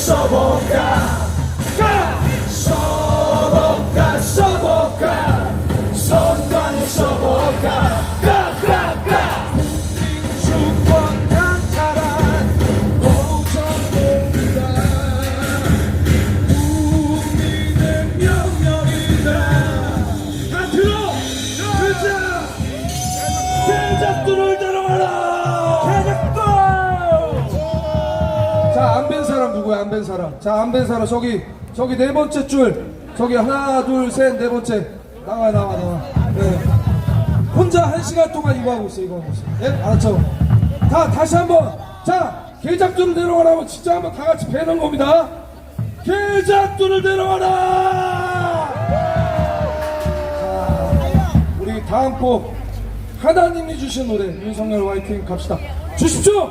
선관 자, 안 뵌 사람 누구야? 안 뵌 사람. 자, 안 뵌 사람 저기 저기 네 번째 줄. 저기 하나, 둘, 셋, 네 번째. 나와, 나와, 나와. 네. 혼자 한 시간 동안 이거 하고 있어, 이거 하고 있어. 예? 알았죠? 다 다시 한 번. 자, 계작들을 내려와라. 진짜 한번 다 같이 배는 겁니다. 계작들을 내려와라. 자, 우리 다음 곡 하나님이 주신 노래 윤석열 화이팅 갑시다. 주십시오.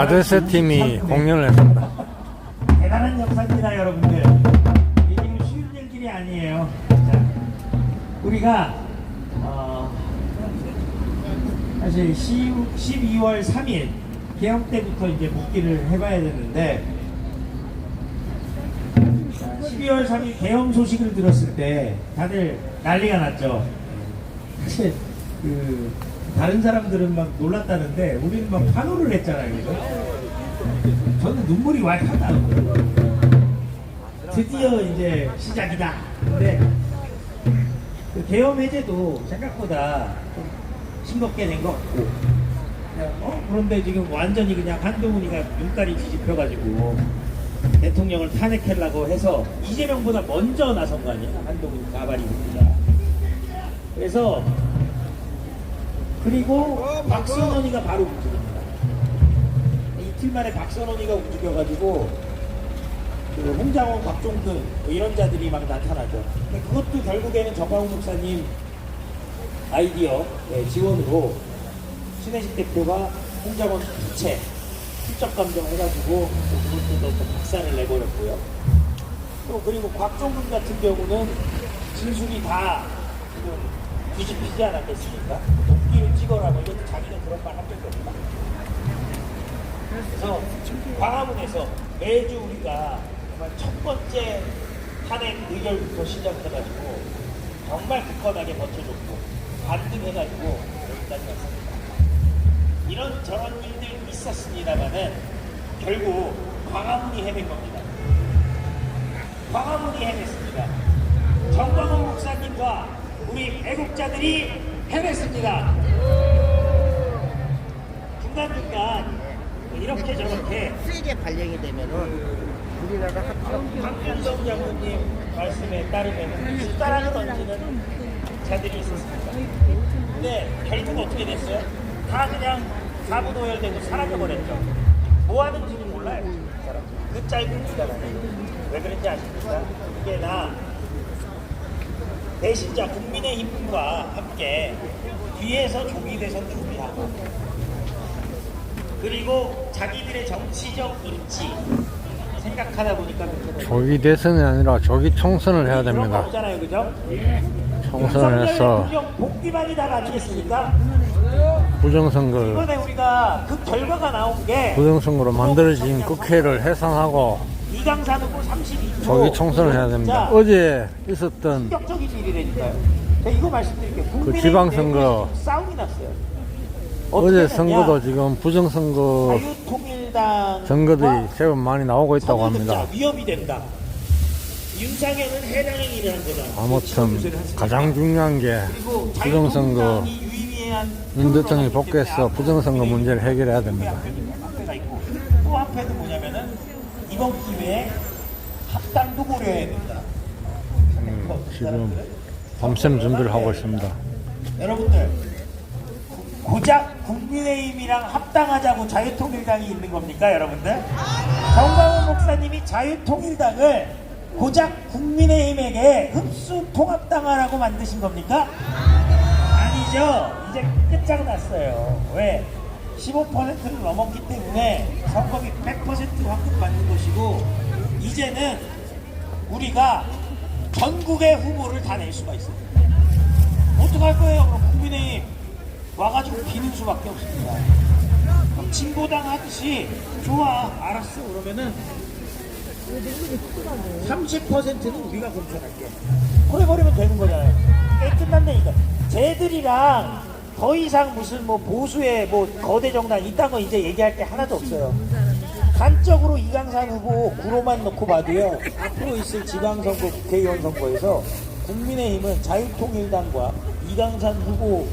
나데스 팀이 공연을 했습니다. 대단한 역사입니다, 여러분들. 이게 쉬운 일들이 아니에요. 자, 우리가 어, 사실 10, 12월 3일 개영 때부터 이제 복귀를 해봐야 되는데 자, 12월 3일 개영 소식을 들었을 때 다들 난리가 났죠. 사실 그 다른 사람들은 막 놀랐다는데 우리는 막 환호를 했잖아요, 그죠? 저는 눈물이 왈칵 나는. 드디어 이제 시작이다. 근데 그 계엄 해제도 생각보다 좀 싱겁게 된 것 같고. 어? 그런데 지금 완전히 그냥 한동훈이가 눈깔이 뒤집혀가지고 대통령을 탄핵하려고 해서 이재명보다 먼저 나선 거 아니에요? 한동훈 가발이 봅니다. 그래서 그리고 박선원이가 바로 움직입니다. 이틀 만에 박선원이가 움직여가지고 그 홍장원, 박종근 뭐 이런 자들이 막 나타나죠. 근데 그것도 결국에는 정광훈 목사님 아이디어 예, 지원으로 신혜식 대표가 홍장원 부채 실적 감정 해가지고 또 그것도 또 박살을 내버렸고요. 또 그리고 곽종근 같은 경우는 진술이 다 지금 뒤집히지 않았겠습니까? 도끼를 찍어라 뭐 이것도 자기는 그런 말 한 적이 없다. 그래서 광화문에서 매주 우리가 정말 첫 번째 탄핵 의결부터 시작해가지고 정말 굳건하게 버텨줬고 반등해가지고 여기까지 왔습니다. 이런 저런 일들 있었습니다만은 결국 광화문이 해낸 겁니다. 광화문이 해냈습니다. 정광훈 목사님과 우리 애국자들이 해냈습니다. 중간중간 이렇게 저렇게 세게 발령이 되면은 우리나라 박현성 장로님 말씀에 따르면 숟가락을 던지는 자들이 있었습니다. 근데 결국 어떻게 됐어요? 다 그냥 사부도열되고 사라져버렸죠. 뭐 하는지는 몰라요. 그. 그 짧은 기간 안에. 왜 그런지 아십니까? 이게 나 배신자 국민의힘과 함께 뒤에서 조기 대선 준비하고 그리고 자기들의 정치적 인치 생각하다 보니까. 조기 대선이 아니라 조기 총선을 해야 됩니다. 없잖아요, 그죠? 총선을 해서 부정 복귀만이다가 아니겠습니까? 부정선거를 이번에 우리가 그 결과가 나온 게 부정선거로 만들어진 국회를 해산하고 이강산 후보 32표 조기 총선을 해야 됩니다. 어제 있었던 충격적인 일이라니까요. 제가 이거 말씀드릴게요. 국민의힘 지방선거 내부에 싸움이 났어요. 어제 선거도 했냐? 지금 부정선거 자유통일당 선거들이 제법 많이 나오고 있다고 합니다. 위협이 된다. 윤상현은 해당 행위를 한 거다. 아무튼 가장 중요한 게 그리고 부정선거 자유통일당이 유의미한 윤 대통령이 복귀해서 부정선거 문제를 해결해야 됩니다. 있고 또 한패는 뭐냐면은 이번 기회에 합당도 고려해야 된다. 음, 지금 밤샘 준비를 하고 있습니다. 여러분들 고작 국민의힘이랑 합당하자고 자유통일당이 있는 겁니까 여러분들? 정광훈 목사님이 자유통일당을 고작 국민의힘에게 흡수 통합당하라고 만드신 겁니까? 아니죠. 이제 끝장났어요. 왜? 15%를 넘었기 때문에 선거비 100% 환급받는 것이고 이제는 우리가 전국의 후보를 다 낼 수가 있어요. 어떡할 거예요? 그럼 국민의힘 와가지고 비는 수밖에 없습니다. 그럼 진보당 하듯이 좋아 알았어 그러면은 30%는 우리가 공천할게. 그래 버리면 되는 거잖아요. 게임 끝난다니까. 쟤들이랑 더 이상 무슨 뭐 보수의 뭐 거대 정당 이딴 거 이제 얘기할 게 하나도 없어요. 단적으로 이강산 후보 구로만 놓고 봐도요. 앞으로 있을 지방선거, 국회의원 선거에서 국민의힘은 자유통일당과 이강산 후보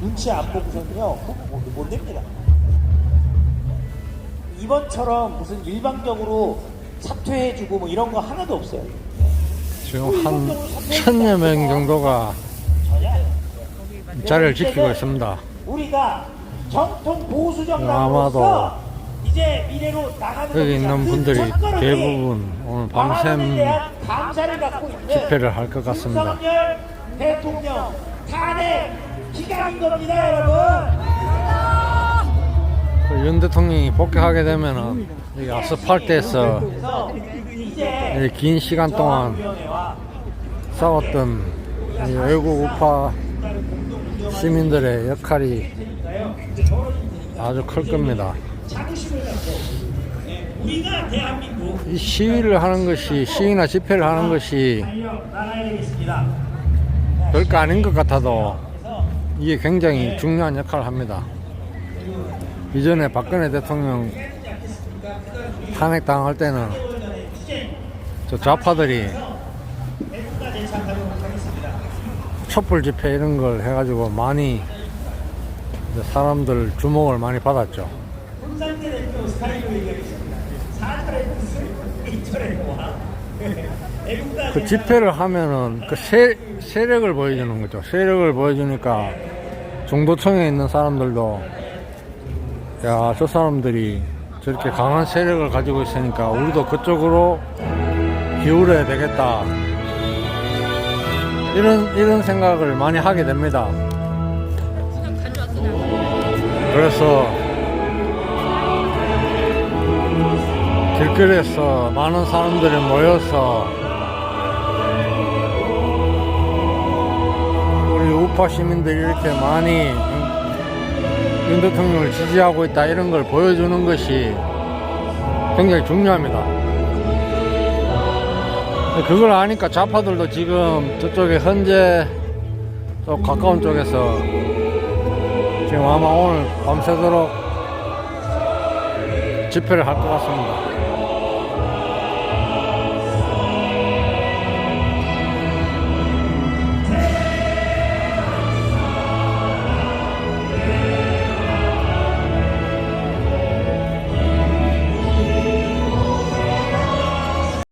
눈치 안 보고서는요 후보 못, 못 냅니다. 이번처럼 무슨 일방적으로 사퇴해주고 뭐 이런 거 하나도 없어요. 지금 한 천여 명 정도가. 자리를 지키고 있습니다. 우리가 정통 보수 정당으로서 이제 미래로 나가는 여기 있는. 분들이 그 첫걸음이 대부분 오늘 밤샘 집회를 할 것 같습니다. 대통령 탄핵 기간인 겁니다, 여러분. 그 윤 대통령이 복귀하게 되면은 이 아스팔트에서 이긴 시간 동안 싸웠던 이 외국 우파 시민들의 역할이 아주 클 겁니다. 이 시위를 하는 것이 시위나 집회를 하는 것이. 별거 아닌 것 같아도 이게 굉장히 중요한 역할을 합니다. 이전에 박근혜 대통령 탄핵 당할 때는 저 좌파들이 촛불 집회 이런 걸 해가지고 많이 사람들 주목을 많이 받았죠. 홍상태 대표 스타일로 얘기하겠습니다. 애국가 그 집회를 하면은 그 세, 세력을 보여주는 거죠. 세력을 보여주니까 중도층에 있는 사람들도 야, 저 사람들이 저렇게 강한 세력을 가지고 있으니까 우리도 그쪽으로 기울여야 되겠다. 이런, 이런 생각을 많이 하게 됩니다. 그래서 길거리에서 많은 사람들이 모여서 우리 우파 시민들이 이렇게 많이 윤 대통령을 지지하고 있다 이런 걸 보여주는 것이 굉장히 중요합니다. 그걸 아니까 좌파들도 지금 저쪽에 현재 저 가까운 쪽에서 지금 아마 오늘 밤새도록 집회를 할 것 같습니다.